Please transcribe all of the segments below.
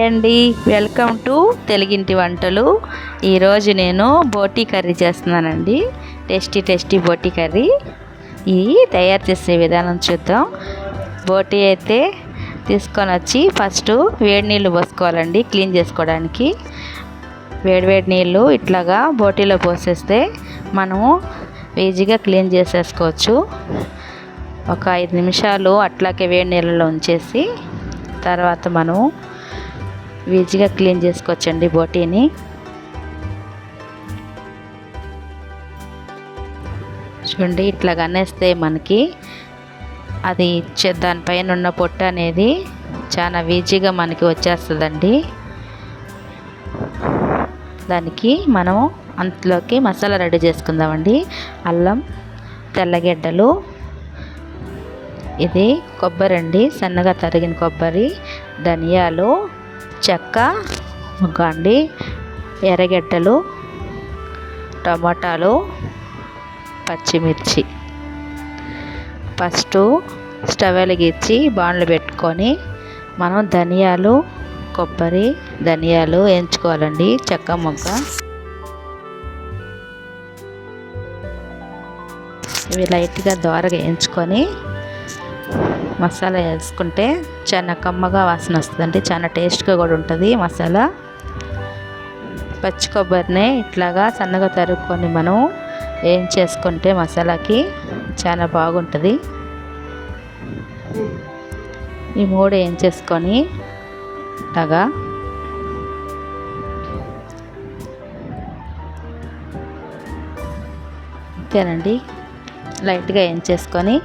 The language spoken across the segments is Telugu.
హాయ్ అండి. వెల్కమ్ టు తెలుగింటి వంటలు. ఈరోజు నేను బోటీ కర్రీ చేస్తున్నానండి. టేస్టీ టేస్టీ బోటీ కర్రీ. ఇది తయారు చేసే విధానం చూద్దాం. బోటీ అయితే తీసుకొని వచ్చి ఫస్ట్ వేడి నీళ్ళు పోసుకోవాలండి క్లీన్ చేసుకోవడానికి. వేడి వేడి నీళ్ళు ఇట్లాగా బోటీలో పోసేస్తే మనము ఈజీగా క్లీన్ చేసేసుకోవచ్చు. ఒక ఐదు నిమిషాలు అట్లాగే వేడి నీళ్ళలో ఉంచేసి తర్వాత మనం ఈజీగా క్లీన్ చేసుకోవచ్చండి బోటీని. చూడండి ఇట్లా కనేస్తే మనకి అది దానిపైన ఉన్న పొట్టు అనేది చాలా ఈజీగా మనకి వచ్చేస్తుందండి. దానికి మనం అంతలోకి మసాలా రెడీ చేసుకుందామండి. అల్లం తెల్లగడ్డలు ఇది కొబ్బరి అండి సన్నగా తరిగిన కొబ్బరి ధనియాలు చెక్క ముగ్గ అండి ఎర్రగడ్డలు టమాటాలు పచ్చిమిర్చి. ఫస్ట్ స్టవ్ వెలిగించి బాండ్లు పెట్టుకొని మనం ధనియాలు కొబ్బరి ధనియాలు వేయించుకోవాలండి చెక్క మొగ్గ ఇవి లైట్గా దోరగా వేయించుకొని మసాలా వేసుకుంటే చాలా కమ్మగా వాసన వస్తుందండి చాలా టేస్ట్గా కూడా ఉంటుంది మసాలా. పచ్చి కొబ్బరిని ఇట్లాగా సన్నగా తరుక్కొని మనం ఏం చేసుకుంటే మసాలాకి చాలా బాగుంటుంది. ఈ మూడు ఏం చేసుకొని ఇట్లాగా అంతేనండి. లైట్గా ఏం చేసుకొని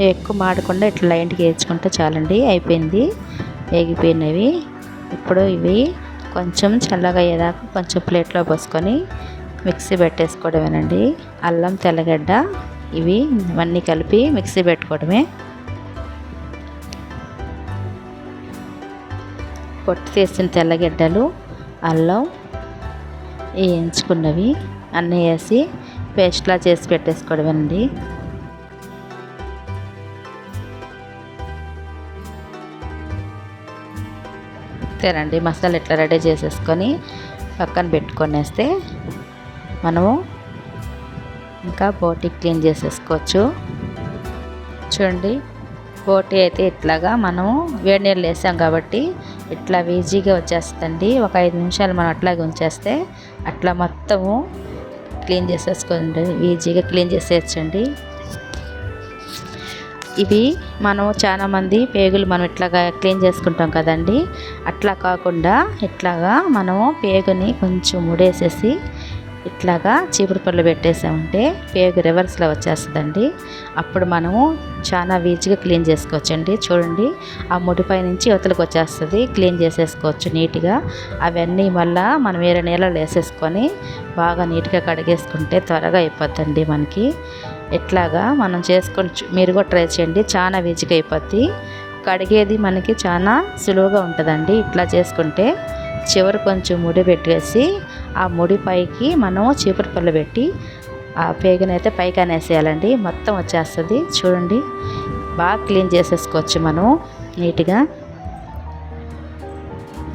ఎక్కువ మాడకుండా ఇట్లా లైన్కి వేయించుకుంటే చాలండి. అయిపోయింది. వేగిపోయినవి. ఇప్పుడు ఇవి కొంచెం చల్లగా అయ్యేదాకా కొంచెం ప్లేట్లో పోసుకొని మిక్సీ పెట్టేసుకోవడమేనండి. అల్లం తెల్లగడ్డ ఇవి ఇవన్నీ కలిపి మిక్సీ పెట్టుకోవడమే. పొట్టు తీసిన తెల్లగడ్డలు అల్లం వేయించుకున్నవి అన్నీ వేసి పేస్ట్లా చేసి పెట్టేసుకోవడమేనండి. అంతేనండి మసాలా ఇట్లా రెడీ చేసేసుకొని పక్కన పెట్టుకొనేస్తే మనము ఇంకా బోటీ క్లీన్ చేసేసుకోవచ్చు. చూడండి బోటీ అయితే ఇట్లాగా మనము వేడి నీళ్ళు వేసాం కాబట్టి ఇట్లా ఈజీగా వచ్చేస్తుందండి. ఒక ఐదు నిమిషాలు మనం అట్లాగే ఉంచేస్తే అట్లా మొత్తము క్లీన్ చేసేసుకోండి ఈజీగా క్లీన్ చేసేయచ్చండి. ఇవి మనం చాలామంది పేగులు మనం ఇట్లాగా క్లీన్ చేసుకుంటాం కదండి. అట్లా కాకుండా ఇట్లాగా మనము పేగుని కొంచెం ముడేసేసి ఇట్లాగా చీపురు పళ్ళు పెట్టేసామంటే పేగు రివర్స్లో వచ్చేస్తుందండి. అప్పుడు మనము చాలా ఈజీగా క్లీన్ చేసుకోవచ్చండి. చూడండి ఆ ముడిపై నుంచి ఇవతలకు వచ్చేస్తుంది. క్లీన్ చేసేసుకోవచ్చు నీట్గా. అవన్నీ మళ్ళా మనం వేరే నీళ్ళలో వేసేసుకొని బాగా నీట్గా కడిగేసుకుంటే త్వరగా అయిపోద్దండి మనకి. ఇట్లాగా మనం చేసుకొని మీరు కూడా ట్రై చేయండి. చాలా వీజిగా అయిపోద్ది. కడిగేది మనకి చాలా సులువుగా ఉంటుందండి. ఇట్లా చేసుకుంటే చివరి కొంచెం ముడి పెట్టేసి ఆ ముడి పైకి మనం చీపురు పళ్ళు పెట్టి ఆ పేగనైతే పైకి అనేసేయాలండి. మొత్తం వచ్చేస్తుంది. చూడండి. బాగా క్లీన్ చేసేసుకోవచ్చు మనం. నీట్గా.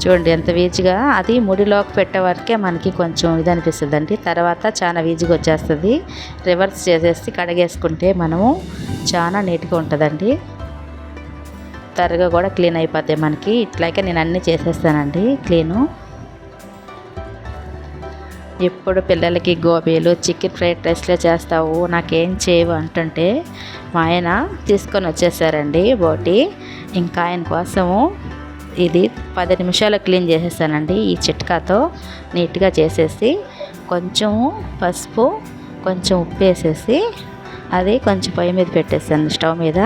చూడండి ఎంత వీజుగా అది ముడిలోకి పెట్టే వరకే మనకి కొంచెం ఇది అనిపిస్తుంది అండి తర్వాత చాలా వీజుగా వచ్చేస్తుంది. రివర్స్ చేసేసి కడిగేసుకుంటే మనము చాలా నీట్గా ఉంటుందండి. త్వరగా కూడా క్లీన్ అయిపోతాయి మనకి. ఇట్లాగే నేను అన్నీ చేసేస్తానండి క్లీను. ఎప్పుడు పిల్లలకి గోబీలు చికెన్ ఫ్రైడ్ రైస్లే చేస్తావు నాకేం చేయవు అంటుంటే మా ఆయన తీసుకొని వచ్చేసారండి బోటి. ఇంకా ఆయన కోసము ఇది పది నిమిషాలు క్లీన్ చేసేసానండి ఈ చిట్కాతో నీట్గా చేసేసి కొంచెము పసుపు కొంచెం ఉప్పు వేసేసి అది కొంచెం పొయ్యి మీద పెట్టేసాను స్టవ్ మీద.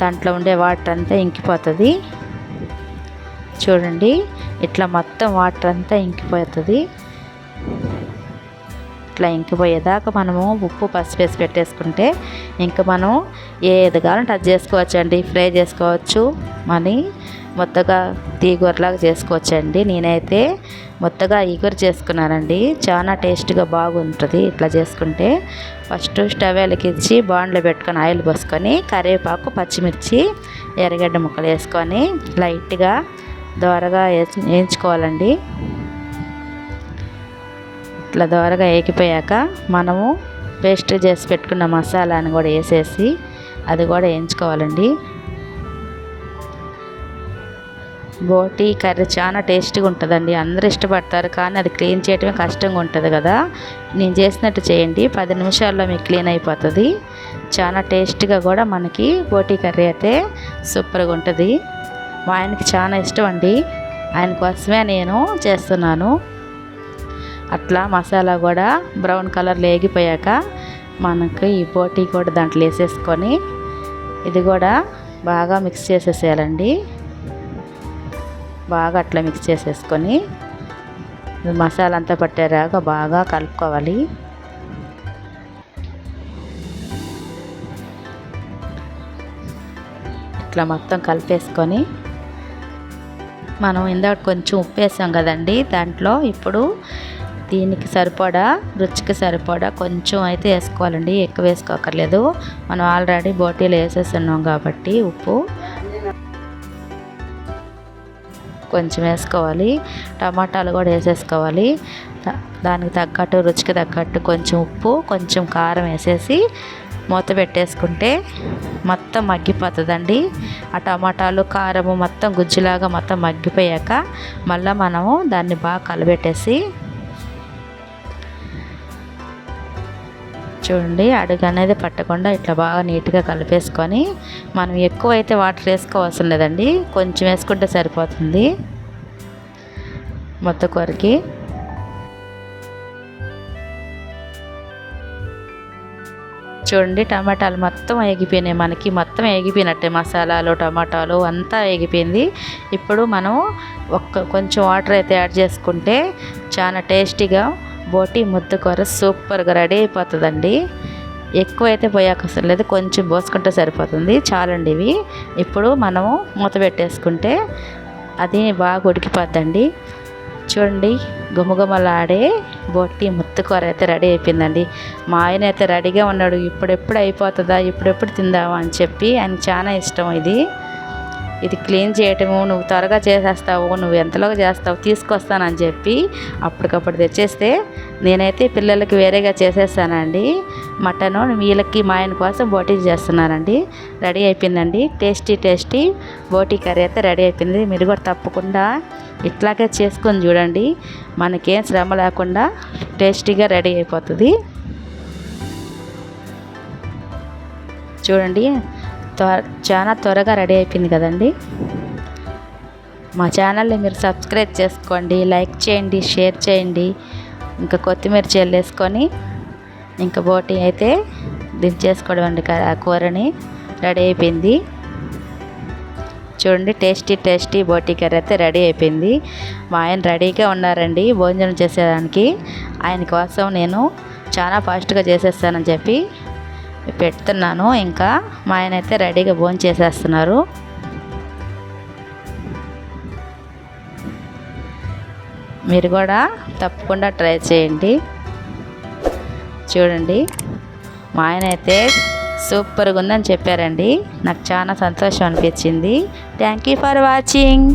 దాంట్లో ఉండే వాటర్ అంతా ఇంకిపోతుంది. చూడండి ఇట్లా మొత్తం వాటర్ అంతా ఇంకిపోతుంది. ఇట్లా ఇంకిపోయేదాకా మనము ఉప్పు పసుపు వేసి పెట్టేసుకుంటే ఇంకా మనం ఏది కావాలంటే అది చేసుకోవచ్చు అండి ఫ్రై చేసుకోవచ్చు. మనీ మొత్తగా తీగూరలాగా చేసుకోవచ్చండి. నేనైతే మొత్తగా ఈగూర చేసుకున్నానండి. చాలా టేస్ట్గా బాగుంటుంది ఇట్లా చేసుకుంటే. ఫస్ట్ స్టవ్ వెలిగించి బాండ్లో పెట్టుకొని ఆయిల్ పోసుకొని కరివేపాకు పచ్చిమిర్చి ఎర్రగడ్డ ముక్కలు వేసుకొని లైట్గా దోరగా వేయించుకోవాలండి. ఇట్లా దోరగా వేగిపోయాక మనము పేస్ట్ చేసి పెట్టుకున్న మసాలాను కూడా వేసేసి అది కూడా వేయించుకోవాలండి. బోటి కర్రీ చాలా టేస్టీగా ఉంటుందండి. అందరూ ఇష్టపడతారు కానీ అది క్లీన్ చేయడమే కష్టంగా ఉంటుంది కదా. నేను చేసినట్టు చేయండి. పది నిమిషాల్లో మీకు క్లీన్ అయిపోతుంది. చాలా టేస్ట్గా కూడా మనకి బోటి కర్రీ అయితే సూపర్గా ఉంటుంది. మా ఆయనకి చాలా ఇష్టం అండి. ఆయన కోసమే నేను చేస్తున్నాను. అట్లా మసాలా కూడా బ్రౌన్ కలర్ లేగిపోయాక మనకు ఈ బోటీ కూడా దాంట్లో వేసేసుకొని ఇది కూడా బాగా మిక్స్ చేసేసేయాలండి. బాగా అట్లా మిక్స్ చేసేసుకొని మసాలా అంతా పట్టేరాక బాగా కలుపుకోవాలి. ఇట్లా మొత్తం కలిపేసుకొని మనం ఇందాక కొంచెం ఉప్పు వేసాం కదండి దాంట్లో ఇప్పుడు దీనికి సరిపడా రుచికి సరిపడా కొంచెం అయితే వేసుకోవాలండి ఎక్కువ వేసుకోకర్లేదు. మనం ఆల్రెడీ బోటీలో వేసేస్తున్నాం కాబట్టి ఉప్పు. కొంచెం వేసుకోవాలి. టమాటాలు కూడా వేసేసుకోవాలి. దానికి తగ్గట్టు రుచికి తగ్గట్టు కొంచెం ఉప్పు కొంచెం కారం వేసేసి మూత పెట్టేసుకుంటే మొత్తం మగ్గిపోతుందండి. ఆ టమాటాలు కారము మొత్తం గుజ్జులాగా మొత్తం మగ్గిపోయాక మళ్ళీ మనము దాన్ని బాగా కలబెట్టేసి చూడండి అడుగు అనేది పట్టకుండా ఇట్లా బాగా నీట్గా కలిపేసుకొని మనం ఎక్కువ అయితే వాటర్ వేసుకోవాల్సిన లేదండి కొంచెం వేసుకుంటే సరిపోతుంది. మొత్తం కూరకి. చూడండి టమాటాలు మొత్తం ఎగిపోయినాయి మనకి మొత్తం ఎగిపోయినట్టే మసాలాలు టమాటాలు అంతా ఎగిపోయింది ఇప్పుడు మనం ఒక్క కొంచెం వాటర్ అయితే యాడ్ చేసుకుంటే చాలా టేస్టీగా బోటి ముద్దకూర సూపర్గా రెడీ అయిపోతుందండి. ఎక్కువ అయితే పోయాక లేదు కొంచెం పోసుకుంటే సరిపోతుంది. చాలండి ఇవి. ఇప్పుడు మనము మూత పెట్టేసుకుంటే అది బాగా ఉడికిపోద్దండి. చూడండి గుమగుమలాడే బొట్టి ముత్తుకూర అయితే రెడీ అయిపోయిందండి. మా ఆయన అయితే రెడీగా ఉన్నాడు. ఇప్పుడెప్పుడు అయిపోతుందా ఇప్పుడెప్పుడు తిందామా అని చెప్పి ఆయన చాలా ఇష్టం ఇది. ఇది క్లీన్ చేయటము నువ్వు త్వరగా చేసేస్తావు నువ్వు ఎంతలోగా చేస్తావు తీసుకొస్తానని చెప్పి అప్పటికప్పుడు తెచ్చేస్తే నేనైతే పిల్లలకి వేరేగా చేసేస్తానండి. మటను వీళ్ళకి మా ఆయన కోసం బోటీ చేస్తున్నానండి. రెడీ అయిపోయిందండి. టేస్టీ టేస్టీ బోటీ కర్రీ అయితే రెడీ అయిపోయింది. మీరు కూడా తప్పకుండా ఇట్లాగే చేసుకొని చూడండి. మనకేం శ్రమ లేకుండా టేస్టీగా రెడీ అయిపోతుంది. చూడండి. చాలా త్వరగా రెడీ అయిపోయింది కదండి? మా ఛానల్ని మీరు సబ్స్క్రైబ్ చేసుకోండి లైక్ చేయండి షేర్ చేయండి ఇంకా కొత్తిమీర చల్లేసుకొని ఇంకా బోటింగ్ అయితే దించేసుకోవడం అండి ఆ కూరని రెడీ అయిపోయింది. చూడండి టేస్టీ టేస్టీ బోటీ కర్రీ అయితే రెడీ అయిపోయింది. మా ఆయన రెడీగా ఉన్నారండి భోజనం చేసేదానికి. ఆయన కోసం నేను చాలా ఫాస్ట్గా చేసేస్తానని చెప్పి పెడుతున్నాను. ఇంకా మా ఆయన అయితే రెడీగా భోజనం చేసేస్తున్నారు. మీరు కూడా తప్పకుండా ట్రై చేయండి. చూడండి. మా ఆయన అయితే సూపర్గా ఉందని చెప్పారండి. నాకు చాలా సంతోషం అనిపించింది. Thank you for watching